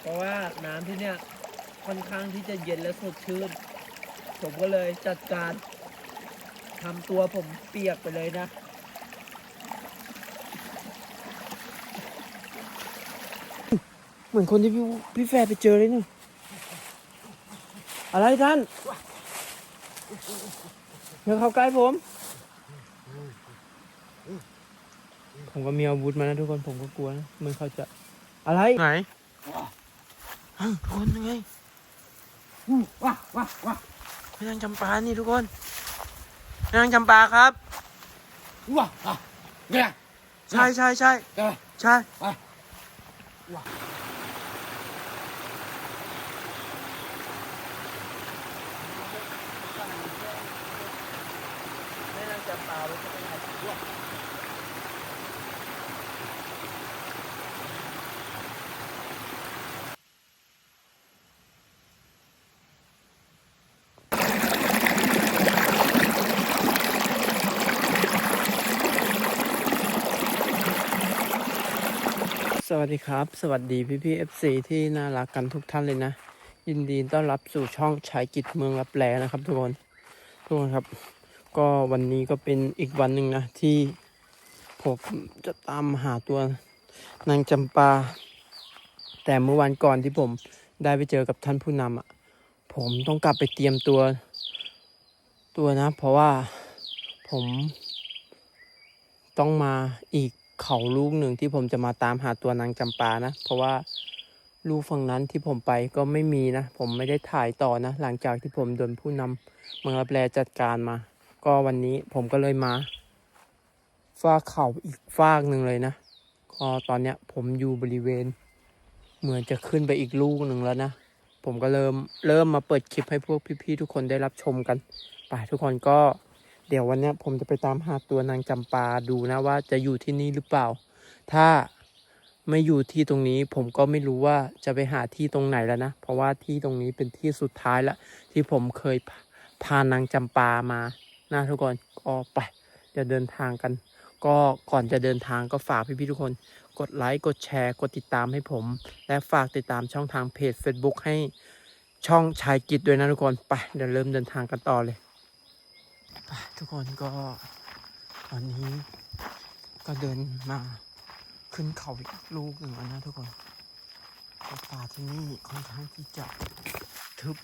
เพราะว่าน้ำที่เนี่ยค่อนข้างที่จะเย็นและสดชื่น ผมก็เลยจัดการทำตัวผมเปียกไปเลยนะ เหมือนคนที่พี่พี่แฟร์ไปเจอเลยนี่ อะไรท่านอย่าเข้าใกล้ผม ผมก็มีอาวุธมานะทุกคนผมก็กลัวนะเหมันเขาจะอะไรไหน อ้าวทุกคนยังไงว้าว้าว้าพี่นางจำปานี่ทุกคนพี่นางจำปาครับว้าอะเนี่ยใช่ใช่ใช่เดี๋ยวใช่ไป ไม่นางจำปาไว้ที่ไหนส วัสดีครับ สวัสดีพี่พี่เอฟซีที่น่ารักกันทุกท่านเลยนะ ยินดีต้อนรับสู่ช่องชายกิจเมืองรับแลนะครับทุกคนทุกคนครับ ก็วันนี้ก็เป็นอีกวันหนึ่งนะ ที่ผมจะตามหาตัวนางจำปา แต่เมื่อวันก่อนที่ผมได้ไปเจอกับท่านผู้นำอะผมต้องกลับไปเตรียมตัวตัวนะ เพราะว่าผมต้องมาอีก เขาลูกหนึ่งที่ผมจะมาตามหาตัวนางจำปานะ เพราะว่าลูกฝั่งนั้นที่ผมไปก็ไม่มีนะ ผมไม่ได้ถ่ายต่อนะ หลังจากที่ผมโดนผู้นำเมืองรับแลจัดการมา ก็วันนี้ผมก็เลยมาฟากเขาอีกฟากหนึ่งเลยนะก็ตอนเนี้ยผมอยู่บริเวณ เหมือนจะขึ้นไปอีกลูกหนึ่งแล้วนะผมก็เริ่มเริ่มมาเปิดคลิปให้พวกพี่ๆทุกคนได้รับชมกันไปทุกคนก็ เดี๋ยววันนี้ผมจะไปตามหาตัวนางจำปาดูนะว่าจะอยู่ที่นี่หรือเปล่า ถ้าไม่อยู่ที่ตรงนี้ผมก็ไม่รู้ว่าจะไปหาที่ตรงไหนแล้วนะ เพราะว่าที่ตรงนี้เป็นที่สุดท้ายละที่ผมเคยพานางจำปามานะทุกคนก็ไปจะเดินทางกัน ก็ก่อนจะเดินทางก็ฝากพี่ๆทุกคน กดไลค์กดแชร์กดติดตามให้ผม และฝากติดตามช่องทางเพจ Facebook ให้ช่องชายกิจด้วยนะทุกคนไปเดี๋ยวเริ่มเดินทางกันต่อเลย ทุกคนก็ตอนนี้ก็เดินมาขึ้นเขาอีกลูกหนึ่งแล้วนะทุกคนป่าที่นี่ค่อนข้างที่จะทึบ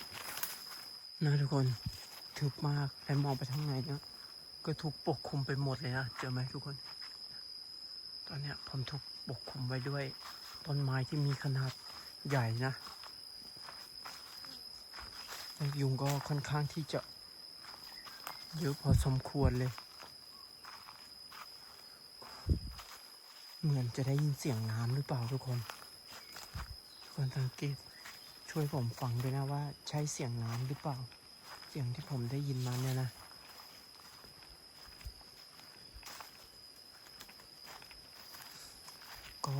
นะทุกคนทึบมากและมองไปทางไหนเนี่ยก็ถูกปกคลุมไปหมดเลยนะเจอไหมทุกคน ตอนเนี้ยผมถูกปกคลุมไว้ด้วยต้นไม้ที่มีขนาดใหญ่นะยุงก็ค่อนข้างที่จะ เยอะพอสมควรเลย เหมือนจะได้ยินเสียงน้ำหรือเปล่าทุกคนทุกคนสังเกตช่วยผมฟังด้วยนะว่าใช่เสียงน้ำหรือเปล่า เสียงที่ผมได้ยินมาเนี่ยนะก็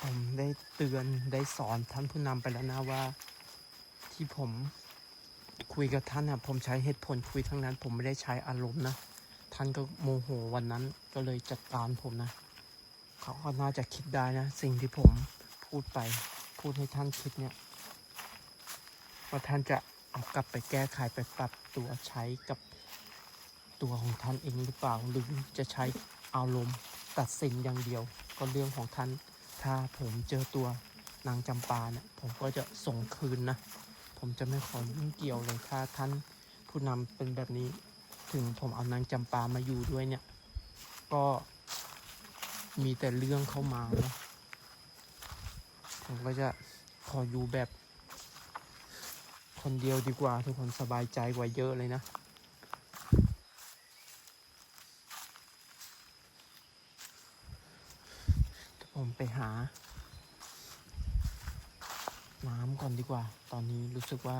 ผมได้เตือนได้สอนท่านผู้นำไปแล้วนะว่า ที่ผม คุยกับท่านนะผมใช้เหตุผลคุยทั้งนั้น ผมไม่ได้ใช้อารมณ์นะ ท่านก็โมโหวันนั้นก็เลยจัดการผมนะ เขาก็น่าจะคิดได้นะ สิ่งที่ผมพูดไป พูดให้ท่านคิดเนี่ยว่าท่านจะเอากลับไปแก้ไขไปปรับตัวใช้กับตัวของท่านเองหรือเปล่า หรือจะใช้อารมณ์ตัดสินอย่างเดียว ก็เรื่องของท่าน ถ้าผมเจอตัวนางจำปาเนี่ยผมก็จะส่งคืนนะ ผมจะไม่ขอยุ่งเกี่ยวเลยถ้าท่านผู้นำเป็นแบบนี้ ถึงผมเอานางจำปามาอยู่ด้วยเนี่ย ก็มีแต่เรื่องเข้ามาเนะผมก็จะขออยู่แบบ คนเดียวดีกว่าทุกคนสบายใจกว่าเยอะเลยนะผมไปหา น้ำก่อนดีกว่า ตอนนี้รู้สึกว่า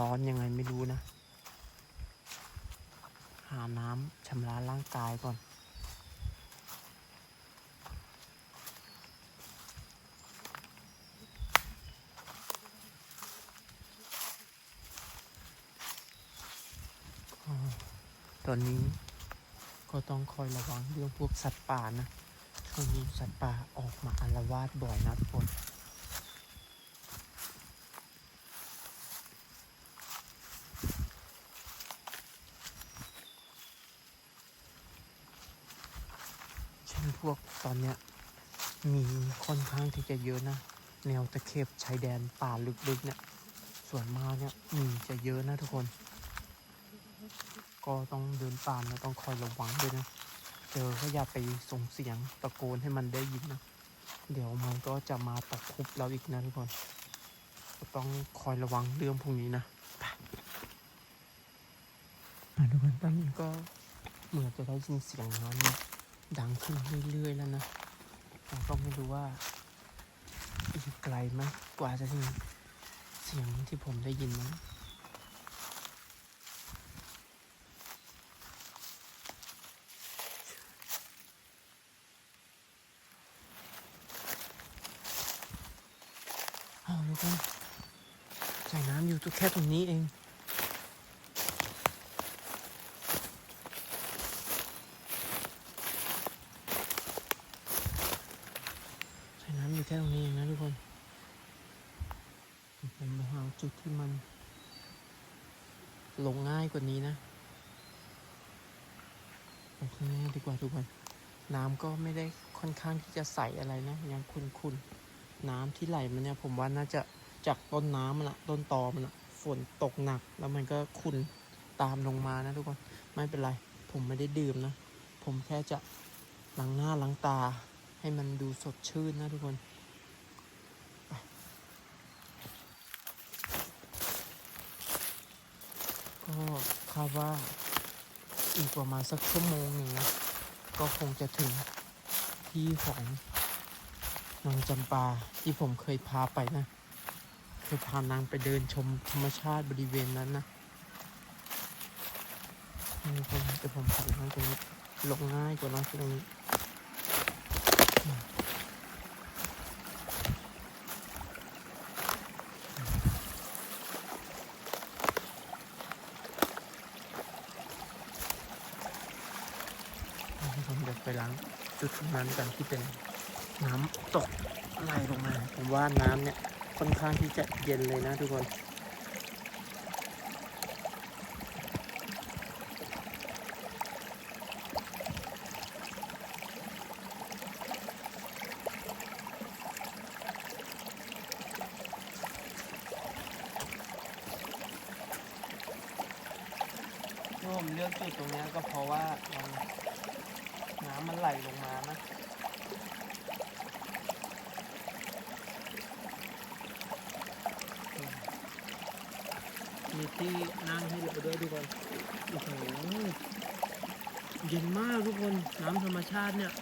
ร้อนๆยังไงไม่รู้นะ หาน้ำชำระร่างกายก่อนตอนนี้ก็ต้องคอยระวังเรื่องพวกสัตว์ป่านะช่วงนี้สัตว์ป่าออกมาอาละวาดบ่อยนะทุกคน มี ค่อนข้างที่จะเยอะนะ แนวตะเข็บชายแดนป่าลึกๆเนี่ย ส่วนมากเนี่ยมีจะเยอะนะทุกคน ก็ต้องเดินป่านะต้องคอยระวังด้วยนะ เจอก็อย่าไปส่งเสียงตะโกนให้มันได้ยินนะ เดี๋ยวมันก็จะมาตะคุบเราอีกนะทุกคนก็ต้องคอยระวังเรื่องพวกนี้นะไปทุกคนตอนนี้ก็เหมือนจะได้ยินเสียงน้ำดังขึ้นเรื่อยๆแล้วนะ ผมก็ไม่รู้ว่าอีกไกลไหมกว่าจะถึงเสียงที่ผมได้ยินนะเอาทุกคนใส่น้ำอยู่ตัวแค่ตรงนี้เอง ใส่น้ำ อยู่แค่ตรงนี้เองนะทุกคนผมไปหาจุดที่มัน ลงง่ายกว่านี้นะไปข้างหน้าดีกว่าทุกคนน้ำก็ไม่ได้ค่อนข้างที่จะใสอะไรนะยังคุนๆน้ำที่ไหลมาเนี่ยผมว่าน่าจะจากต้นน้ำมันอะต้นตอมันอะฝนตกหนัก แล้วมันก็คุนตามลงมานะทุกคนไม่เป็นไร ผมไม่ได้ดื่มนะ ผมแค่จะล้างหน้าล้างตาให้มันดูสดชื่นนะทุกคนไป ก็คาดว่าอีกประมาณสักชั่วโมงหนึ่งนะ ก็คงจะถึงที่ของนางจำปาที่ผมเคยพาไปนะ เคยพานางไปเดินชมธรรมชาติบริเวณนั้นนะนี่ผมจะผมพาไปนั่งตรงนี้ลงง่ายกว่านั่งตรงนี้ ผมเดี๋ยวไปล้างจุดตรงนั้นกันที่เป็นน้ำตกไหลลงมา ผมว่าน้ำเนี่ยค่อนข้างที่จะเย็นเลยนะทุกคน ที่ผมเลือกจุดตรงเนี้ยก็เพราะว่ามันน้ำมันไหลลงมานะ มีที่นั่งให้เราด้วยทุกคนโอ้โหเย็นมากทุกคนน้ำธรรมชาติเนี่ย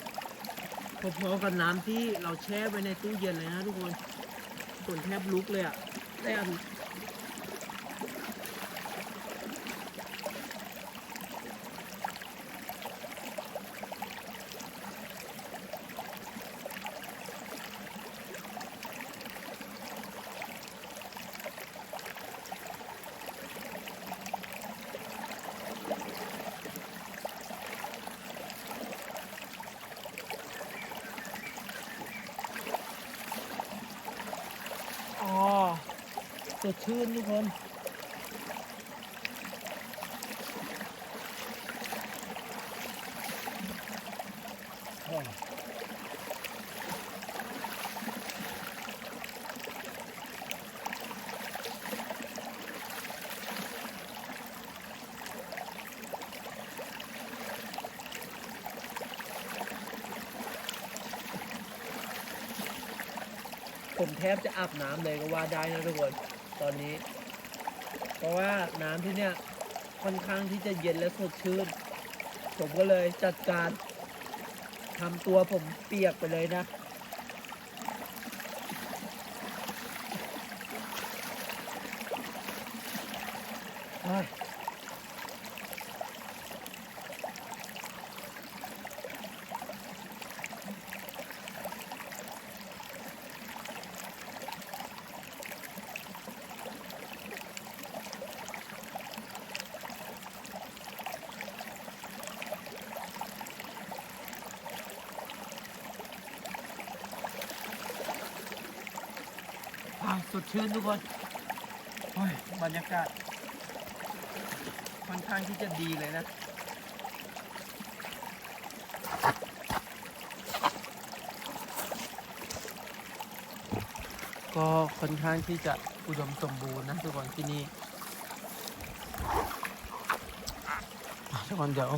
พอๆกับน้ำที่เราแช่ไว้ในตู้เย็นเลยนะทุกคนฝนแทบลุกเลยอะแต่อัน อ๋อ สดชื่นทุกคนผมแทบจะอาบน้ำเลยก็ว่าได้นะทุกคน ตอนนี้ เพราะว่าน้ำที่เนี่ยค่อนข้างที่จะเย็นและสดชื่น ผมก็เลยจัดการทำตัวผมเปียกไปเลยนะเชื่นทุกคนโอ้ยบรรยากาศค่อนข้างที่จะดีเลยนะ ก็ค่อนข้างที่จะอุดมสมบูรณ์นะทุกคนที่นี่ทุกคนเดี๋ยว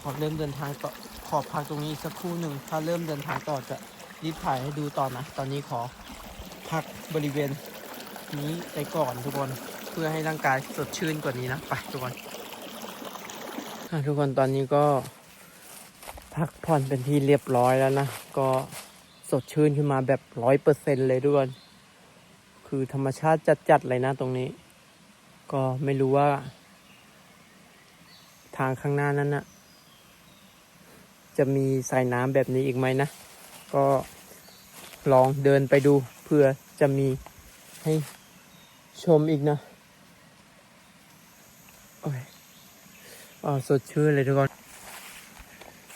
ขอเริ่มเดินทางต่อขอพักตรงนี้สักครู่หนึ่งถ้าเริ่มเดินทางต่อจะรีบถ่ายให้ดูต่อนะ ตอนนี้ขอพักบริเวณ นี้ไปก่อนทุกคนเพื่อให้ร่างกายสดชื่นกว่านี้นะไปทุกคนทุกคนตอนนี้ก็พักผ่อนเป็นที่เรียบร้อยแล้วนะ ก็สดชื่นขึ้นมาแบบร้อยเปอร์เซ็นเลยทุกคนคือธรรมชาติจัดๆเลยนะตรงนี้ ก็ไม่รู้ว่า ทางข้างหน้านั้นนะจะมีสายน้ำแบบนี้อีกไหมนะ ก็ลองเดินไปดูเพื่อจะมีให้ ชมอีกนะ โอ้ยอ๋อสดชื่นเลยทุกคน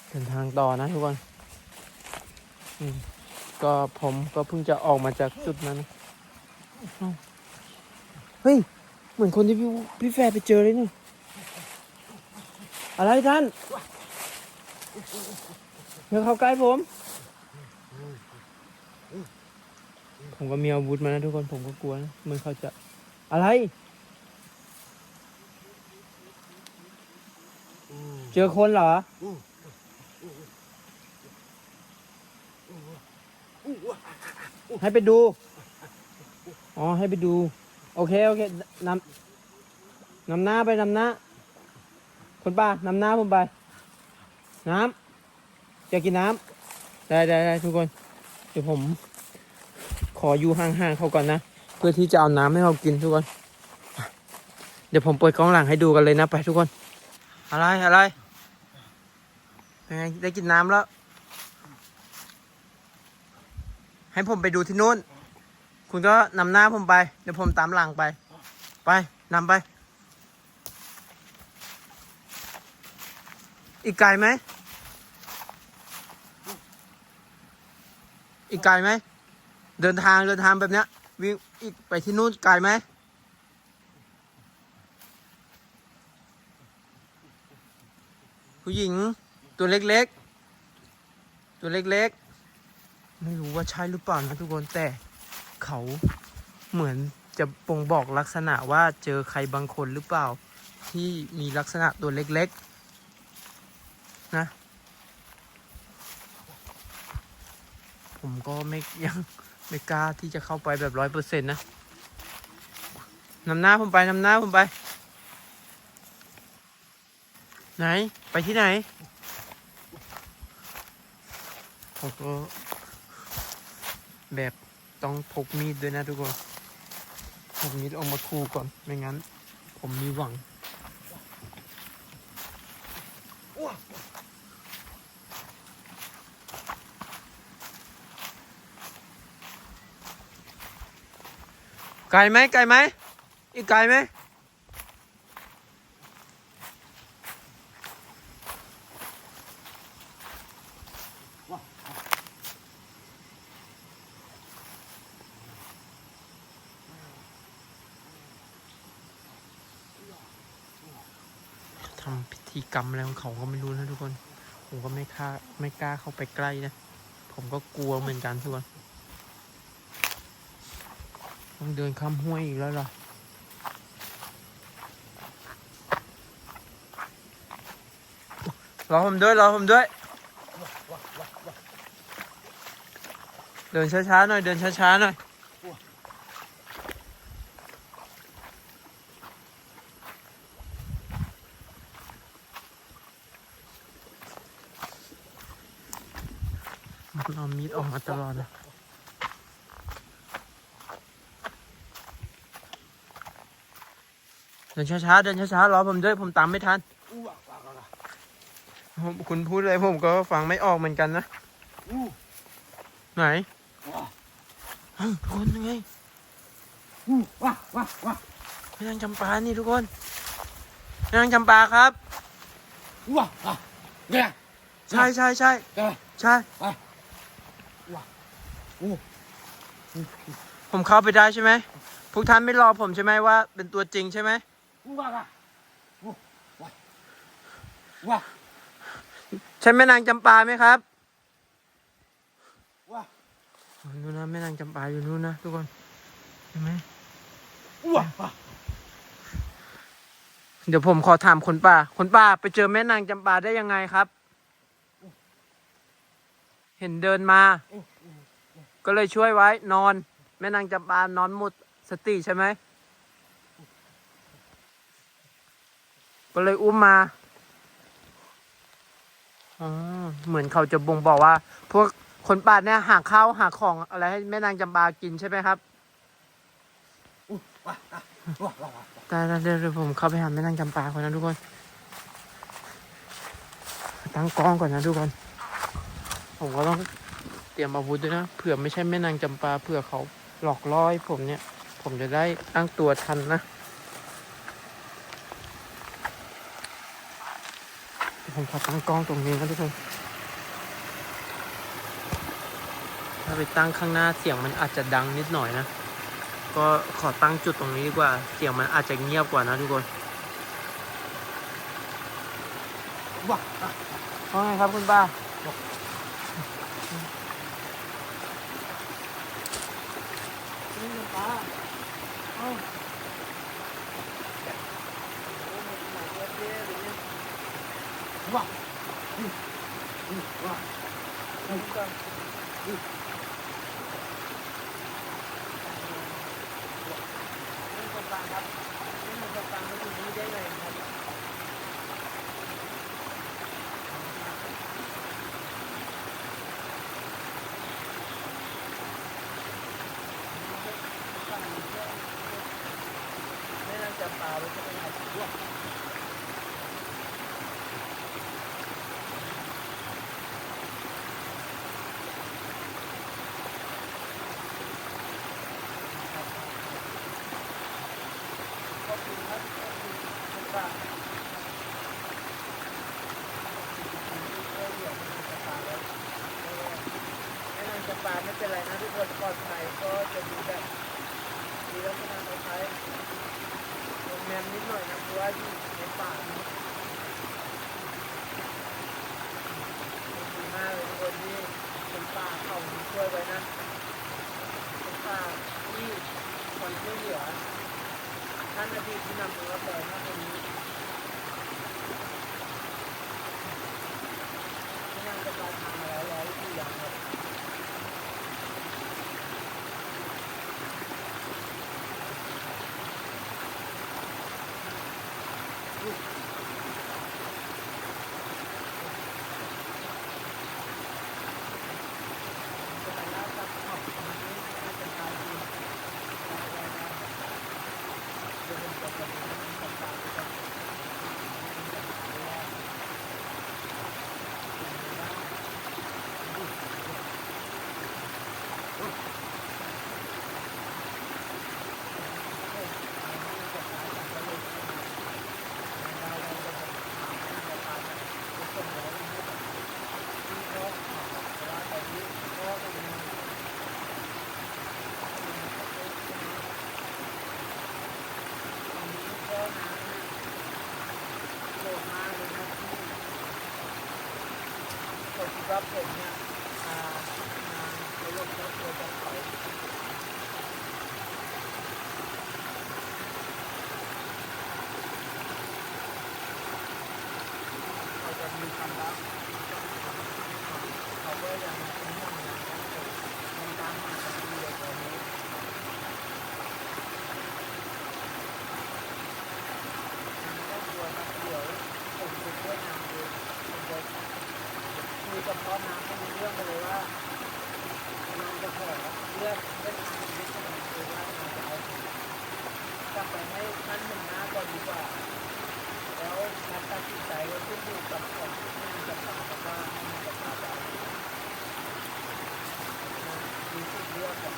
เดินทางต่อนะทุกคนอืมก็ผมก็เพิ่งจะออกมาจากจุดนั้น เฮ้ย เหมือนคนที่พี่พี่แฟร์ไปเจอเลยนี่ อะไรท่านเดี๋ยวเข้าใกล้ผม ผมก็มีอาวุธมานะทุกคนผมก็กลัวนะเหมือนเขาจะ อะไร เจอคนเหรอ ให้ไปดู อ๋อ ให้ไปดู โอเค โอเคนำนำหน้าไปนำหน้าคุณป้านำหน้าผมไป น้ำจะกินน้ำได้ได้ได้ทุกคน เดี๋ยวผม ขออยู่ห่างๆเขาก่อนนะ พื่อที่จะเอาน้ำให้เขากินทุกคน เดี๋ยวผมเปิดกล้องหลังให้ดูกันเลยนะไปทุกคน อะไรอะไรเป็นไงได้กินน้ำแล้ว ให้ผมไปดูที่นู้น คุณก็นำหน้าผมไป เดี๋ยวผมตามหลังไป ไปนำไป อีกไกลไหมอีกไกลไหมเดินทางเดินทางแบบเนี้ย วิ่งอีกไปที่นู่นไกลไหมผู้หญิงตัวเล็กๆ ตัวเล็กๆ ไม่รู้ว่าใช่หรือเปล่านะทุกคนแต่เขาเหมือนจะบ่งบอกลักษณะว่าเจอใครบางคนหรือเปล่า ที่มีลักษณะตัวเล็กๆ นะ ผมก็ไม่ยัง ไม่กล้าที่จะเข้าไปแบบร้อยเปอร์เซ็นต์นะนำหน้าผมไปนำหน้าผมไป ไหนไปที่ไหนผมก็แบบต้องพกมีดด้วยนะทุกคนพกมีดออกมาคู่ก่อน ไม่งั้น ผมมีหวัง ไกลไหมไกลไหมอีกไกลไหมทำพิธีกรรมอะไรของเขาก็ไม่รู้นะทุกคน ผมก็ไม่กล้าไม่กล้าเข้าไปใกล้นะ ผมก็กลัวเหมือนกันทุกคน ต้องเดินข้ามห้วยอีกแล้วเหรอรอผมด้วยรอผมด้วย เดินช้าๆหน่อย เดินช้าๆหน่อย มันเอามีดออกมาตลอดนะเดิ นช้าๆเดินช้าๆรอผมด้วยผมตามไม่ทันผมคุณพูดอะไรผมก็ฟังไม่ออกเหมือนกันนะไหนเอ้าทุกคนยังไงว้าว้าว้าแม่นางจำปานี่ทุกคนแม่นางจำปาครับว้าว้าเงี้ยใช่ใช่ใช่เงี้ยใช่ไปว้าโอ้ผมเข้าไปได้ใช่ไหมพวกท่านไม่รอผมใช่ไหมว่า เป็นตัวจริงใช่ไหม ว้าว้าโอ้ว้าว้าใช่แม่นางจำปาไหมครับว้านู่นนะแม่นางจำปาอยู่นู่นนะทุกคนวใช่ไหม Wah, ah, เดี๋ยวผมขอถามคนป่า คนป่าไปเจอแม่นางจำปาได้ยังไงครับ เห็นเดินมา oh, ก็เลยช่วยไว้นอน แม่นางจำปานอนหมดสติใช่ไหม ก็เลยอุ้มมาอ๋อเหมือนเขาจะบ่งบอกว่า พวกคนป่าเนี่ยหาข้าวหาของอะไรให้แม่นางจำปากินใช่ไหมครับ uh, wah, ah, wah, wah, wah. ได้ได้เดี๋ยวผมเข้าไปหาแม่นางจำปาก่อนนะทุกคน ตั้งกล้องก่อนนะทุกคน ผมก็ต้องเตรียมอาวุธด้วยนะเผื่อไม่ใช่แม่นางจำปาเผื่อเขาหลอกล่อให้ผมเนี่ย ผมจะได้ตั้งตัวทันนะ ผมขอตั้งกล้องตรงนี้นะทุกคนถ้าไปตั้งข้างหน้าเสียงมันอาจจะดังนิดหน่อยนะ ก็ขอตั้งจุดตรงนี้ดีกว่า เสียงมันอาจจะเงียบกว่านะทุกคนว้าว่าไงครับคุณป้า นี่คุณป้าเอ้า wah, uh, uh, wah. นี่คุณป้าครับนี่คุณป้ามาอยู่นี่ได้ไงครับ ไม่น่าจะปลาไว้จะเป็นอะไรด้วยขอบคุณครับขอบคุณคุณป้าไม่น่าจะ ปลาไม่เป็นไรนะทุกคนปลอดภัยก็จะดูแบบดีแล้วก็น่าจะใช้โรงแรมนิดหน่อยนะเพราะว่าอยู่ในป่านะดีมากเลยทุกคนที่เป็นป่าเขาช่วยไว้นะเป็นป่าที่คนช่วยเหลือท่านนาทีที่นำเมืองรับแรงมากตรงนี้ที่นั่งจะมาทำมาแล้วร้อยที่อย่างครับ ผมคิดว่าผมเนี่ยอ่ามาในโลกครอบครัวของเขาเขาจะมีความรักเขาก็ยังเป็นห่วงใยผมยังตามหากันอยู่เลยตอนนี้ไม่ต้องกลัวครับเดี๋ยวผมจะช่วยงานเองผมจะ คุยกับพ่อน้ำให้รู้เรื่องไปเลยว่าน้องจะขอเลือกเส้นทางชีวิตของมันคือว่าน้องจะเอากลับไปให้ท่านหนึ่งหน้าก่อนดีกว่า แล้วการตัดสินใจก็ขึ้นอยู่กับของที่มันจะตามกับว่ามันจะตามไปนะมีสิทธิ์เลือกก่อน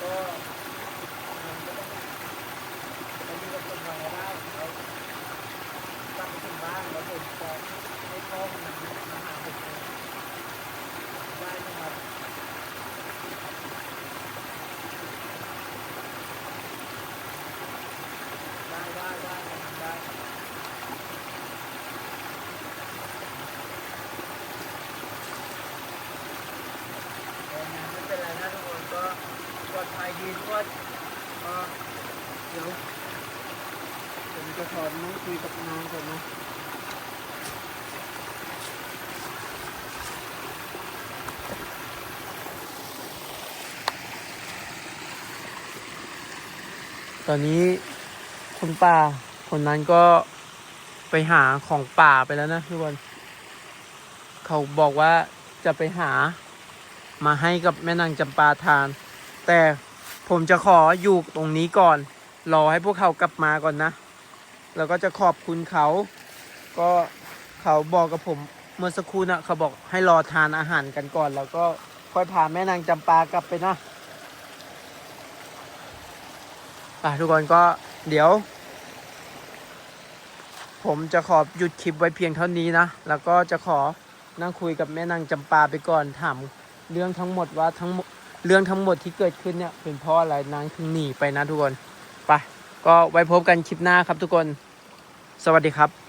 ก็มันก็ต้องไปดูกับคนเราได้แล้ว กลับไปถึงบ้านแล้วผมจะให้พ่อคนนั้นมาหาผมเอง ขอนั่งคุยกับนางก่อนนะ ตอนนี้คนป่าคนนั้นก็ไปหาของป่าไปแล้วนะทุกคนเขาบอกว่าจะไปหามาให้กับแม่นางจำปาทาน แต่ผมจะขออยู่ตรงนี้ก่อน รอให้พวกเขากลับมาก่อนนะ แล้วก็จะขอบคุณเขา ก็เขาบอกกับผมเมื่อสักครู่นะเขาบอกให้รอทานอาหารกันก่อน แล้วก็ค่อยพาแม่นางจำปากลับไปนะ อะทุกคนก็เดี๋ยว ผมจะขอหยุดคลิปไว้เพียงเท่านี้นะ แล้วก็จะขอนั่งคุยกับแม่นางจำปาไปก่อนถามเรื่องทั้งหมดว่าทั้งเรื่องทั้งหมดที่เกิดขึ้นเนี่ยเป็นเพราะอะไรนางถึงหนีไปนะทุกคนไปก็ไว้พบกันคลิปหน้าครับทุกคน สวัสดีครับ